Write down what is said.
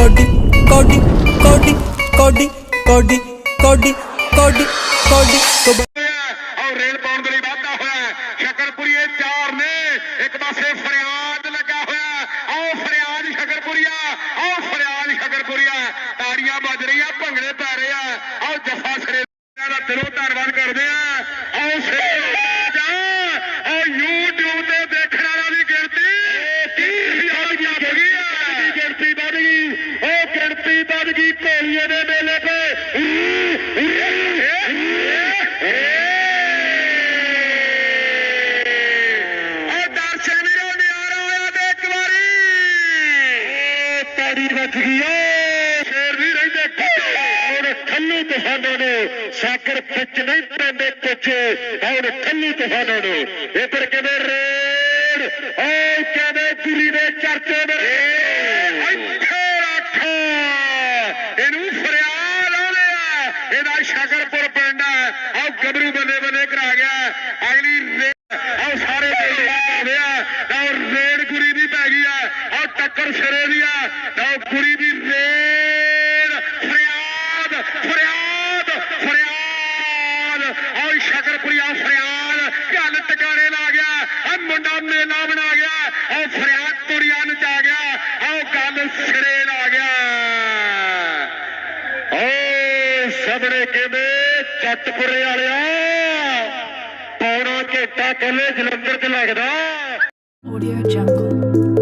Cody ਕੋਡੀ ਕੋਡੀ ਕੋਡੀ ਕੋਡੀ ਕੋਡੀ ਕੋਡੀ ਕੋਡੀ ਔਰ ਰੇਲ ਪਾਉਣ ਦੇ ਲਈ ਵਾਧਾ ਹੋਇਆ ਸ਼ਕਰਪੁਰੀਏ ਚਾਰ ਨੇ। ਇੱਕ ਪਾਸੇ ਫਰਿਆਦ ਲੱਗਾ ਹੋਇਆ ਆਓ ਫਰਿਆਦ ਸ਼ਕਰਪੁਰੀਆ, ਆਓ ਫਰਿਆਦ ਸ਼ਕਰਪੁਰੀਆ। ਤਾੜੀਆਂ ਵੱਜ ਰਹੀਆਂ, ਭੰਗੜੇ ਪੈ ਰਹੇ ਆ। ਆਓ ਜੱਫਾ ਸਰੇ ਦਾ ਦਿਲੋਂ ਧੰਨਵਾਦ ਕਰਦੇ ਆ। ਆਓ ਸੇ Taliban ਵੀ पहले में मेले पे ਤੂਹਾਨਾਂ ਨੂੰ ਸਾਕਰ ਪਿੱਛ ਨਹੀਂ ਪੈਂਦੇ ਕੁਛ ਔਰ ਥੱਲੀ ਤੂਹਾਨਾਂ ਨੂੰ ਇਧਰ ਕਿਵੇਂ ਰੇੜ ਓ ਕਿਵੇਂ ਗੁਰੀ ਦੇ ਚਰਚੇ ਇਹਦਾ ਸ਼ਕਰਪੁਰ ਪਿੰਡ ਆ ਆਹ ਗੱਭਰੂ ਬੰਦੇ ਬੰਦੇ ਕਰਾ ਗਿਆ ਅਗਲੀ ਰੇ- ਆਹ ਸਾਰੇ ਪਿੰਡ ਆਉਂਦੇ ਆ ਆਹ ਰੇਡ ਗੁਰੀ ਦੀ ਪੈ ਗਈ ਆ ਆਹ ਟੱਕਰ ਸਿਰੇ ਦੀ ਆ ਆਹ ਗੁਰੀ ਦੀ ਰੇਡ ਫਰਿਆਦ ਫਰਿਆਦ ਫਰਿਆਦ ਆਹ ਸ਼ਕਰਪੁਰੀਆ ਫਰਿਆਦ ਗੱਲ ਟਿਕਾਣੇ ਲਾ ਗਿਆ ਆ ਮੁੰਡਾ ਮੇਲਾ ਬਣਾ ਗਿਆ ਆਹ ਸਭਣੇ ਕਹਿੰਦੇ ਚੱਤਪੁਰੇ ਵਾਲਿਆ ਪੌਣਾ ਘੇਟਾ ਕਹਿੰਦੇ ਜਲੰਧਰ 'ਚ ਲੱਗਦਾ। ਆਡੀਓ ਜੰਗਲ